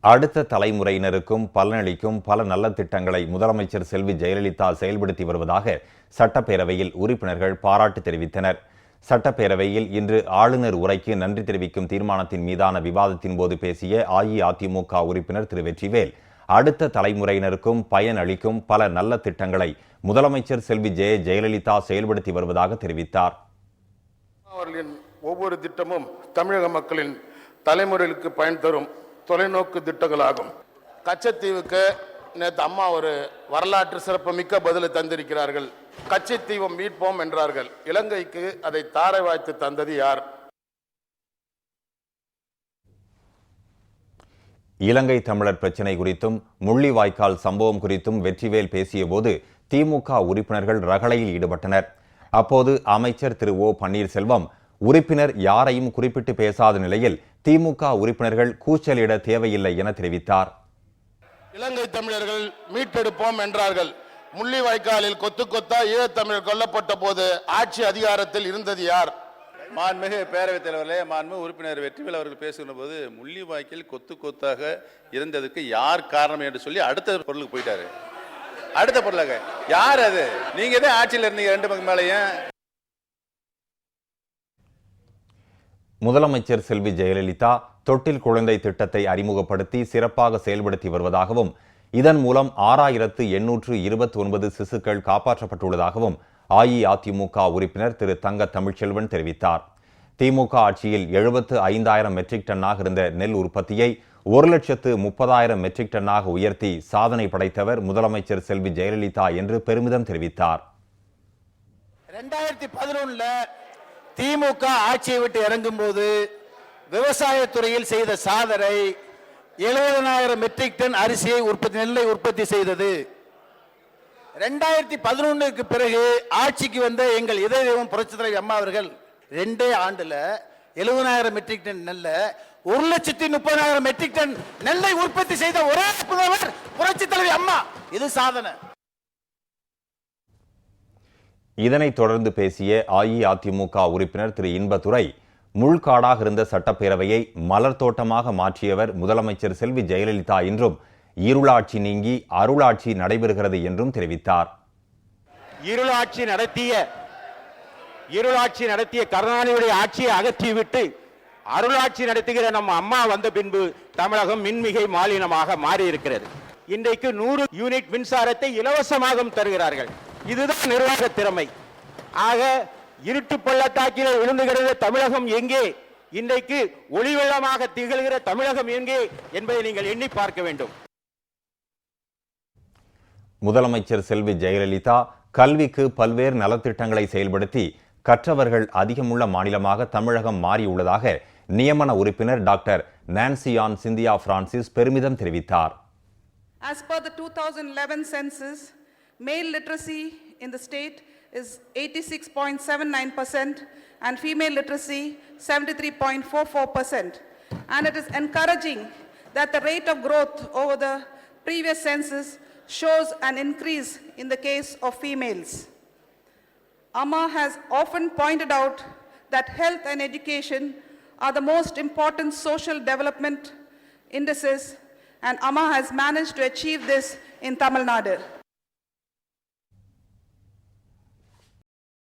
அடுத்த தலைமுறையினருக்கும் பலனளிக்கும் பல நல்ல திட்டங்களை முதலமைச்சர் செல்வி ஜெயலலிதா செயல்படுத்தி வருவதாக சட்டப்பேரவையில் உறுப்பினர்கள் பாராட்டு தெரிவித்தனர். சட்டப்பேரவையில் இன்று ஆளுநர் உரைக்கு நன்றி தெரிவிக்கும் தீர்மானத்தின் மீதான விவாதத்தின் போது பேசிய அஇஅதிமுக உறுப்பினர் திரு. வெற்றிவேல் அடுத்த தலைமுறையினருக்கும் பயன் அளிக்கும் பல நல்ல திட்டங்களை முதலமைச்சர் செல்வி ஜெய ஜெயலலிதா செயல்படுத்தி வருவதாக தெரிவித்தார். அவர்களின் ஒவ்வொரு திட்டமும் தமிழக மக்களின் தலைமுறைகளுக்கு பயன் தரும். தொலைநோக்கு திட்டங்களாகும். கச்சத்தீவுக்கு நேற்று அம்மா ஒரு வரலாற்று சிறப்புமிக்க பதிலை தந்திருக்கிறார்கள். கச்சத்தீவம் மீட்போம் என்றார்கள். இலங்கைக்கு அதை தாரை வாய்த்து தந்தது யார்? இலங்கை தமிழர் பிரச்சினை குறித்தும் முள்ளிவாய்க்கால் சம்பவம் குறித்தும் வெற்றிவேல் பேசியபோது திமுக உறுப்பினர்கள் ரகளையில் ஈடுபட்டனர். அப்போது அமைச்சர் திரு ஓ பன்னீர்செல்வம் உறுப்பினர் யாரையும் குறிப்பிட்டு பேசாத நிலையில் திமுக உறுப்பினர்கள் கூச்சலிட தேவையில்லை என தெரிவித்தார். இலங்கை தமிழர்கள் மீட்டெடுப்போம் என்றார்கள். முள்ளிவாய்க்காலில் கொத்து கொத்தா ஈழத்தமிழர் கொல்லப்பட்ட போது ஆட்சி அதிகாரத்தில் இருந்தது யார்? மாண்புமிகு பேரவைத் தலைவர்களே மாண்புமிகு உறுப்பினர் வெற்றிவேல் அவர்கள் பேசுகிற போது முள்ளிவாய்க்கில் கொத்து கொத்தாக இருந்ததுக்கு யார் காரணம் என்று சொல்லி அடுத்த பொருளுக்கு போயிட்டாரு. அடுத்த பொருளாக யார் அது? நீங்க தான் ஆட்சியில் இருந்தீங்க ரெண்டு பக்கம் மேலையும்? முதலமைச்சர் செல்வி ஜெயலலிதா தொட்டில் குழந்தை திட்டத்தை அறிமுகப்படுத்தி சிறப்பாக செயல்படுத்தி வருவதாகவும் இதன் மூலம் ஆறாயிரத்து எண்ணூற்று இருபத்தி ஒன்பது சிசுக்கள் காப்பாற்றப்பட்டுள்ளதாகவும் அஇஅதிமுக உறுப்பினர் திரு. தங்க தமிழ்ச்செல்வன் தெரிவித்தார். திமுக ஆட்சியில் எழுபத்து ஐந்தாயிரம் மெட்ரிக் டன்னாக இருந்த நெல் உற்பத்தியை ஒரு லட்சத்து முப்பதாயிரம் மெட்ரிக் டன்னாக உயர்த்தி சாதனை படைத்தவர் முதலமைச்சர் செல்வி ஜெயலலிதா என்று பெருமிதம் தெரிவித்தார். திமுக ஆட்சியை விட்டு இறங்கும் போது விவசாயத்துறையில் செய்த சாதனை எழுபதனாயிரம் மெட்ரிக் டன் அரிசியை உற்பத்தி நெல்லை உற்பத்தி செய்தது. ரெண்டாயிரத்தி பதினொன்னுக்கு பிறகு ஆட்சிக்கு வந்த எங்கள் இதய தெய்வம் புரட்சித் அம்மா அவர்கள் ரெண்டே ஆண்டுல எழுபதாயிரம் மெட்ரிக் டன் நெல்லை ஒரு லட்சத்தி முப்பதாயிரம் மெட்ரிக் டன் நெல்லை உற்பத்தி செய்த ஒரே முதல்வர் புரட்சித் தலைவி அம்மா. இது சாதனை. இதனைத் தொடர்ந்து பேசிய அஇஅதிமுக உறுப்பினர் திரு. இன்பதுரை முள்காடாக இருந்த சட்டப்பேரவையை மலர் தோட்டமாக மாற்றியவர் முதலமைச்சர் செல்வி ஜெயலலிதா என்றும் இருளாட்சி நீங்கி அருளாட்சி நடைபெறுகிறது என்றும் தெரிவித்தார். இருளாட்சி நடத்திய இருளாட்சி நடத்திய கருணாநிதியுடைய ஆட்சியை அகற்றிவிட்டு அருளாட்சி நடத்துகிற நம்ம அம்மா வந்த பின்பு தமிழகம் மின்மிகை மாலினமாக மாறி இருக்கிறது இன்றைக்கு நூறு யூனிட் மின்சாரத்தை இலவசமாக தருகிறார்கள். இதுதான் நிர்வாக திறமை. ஆக இருட்டு பள்ளத்தாக்கிலே விழுந்து கிடந்த தமிழகம் எங்கே? இன்றைக்கு ஒளி வெள்ளமாக திகழ்கிற தமிழகம் எங்கே என்பதை நீங்கள் எண்ணி பார்க்க வேண்டும். முதலமைச்சர் செல்வி ஜெயலலிதா கல்விக்கு பல்வேறு நலத்திட்டங்களை செயல்படுத்தி கற்றவர்கள் அதிகமுள்ள மாநிலமாக தமிழகம் மாறியுள்ளதாக நியமன உறுப்பினர் டாக்டர் நான்சியான் சிந்தியா பிரான்சிஸ் பெருமிதம் தெரிவித்தார். As per the 2011 census, male literacy in the state is 86.79% and female literacy 73.44%. And it is encouraging that the rate of growth over the previous census shows an increase in the case of females. Amma has often pointed out that health and education are the most important social development indices, and Amma has managed to achieve this in Tamil Nadu.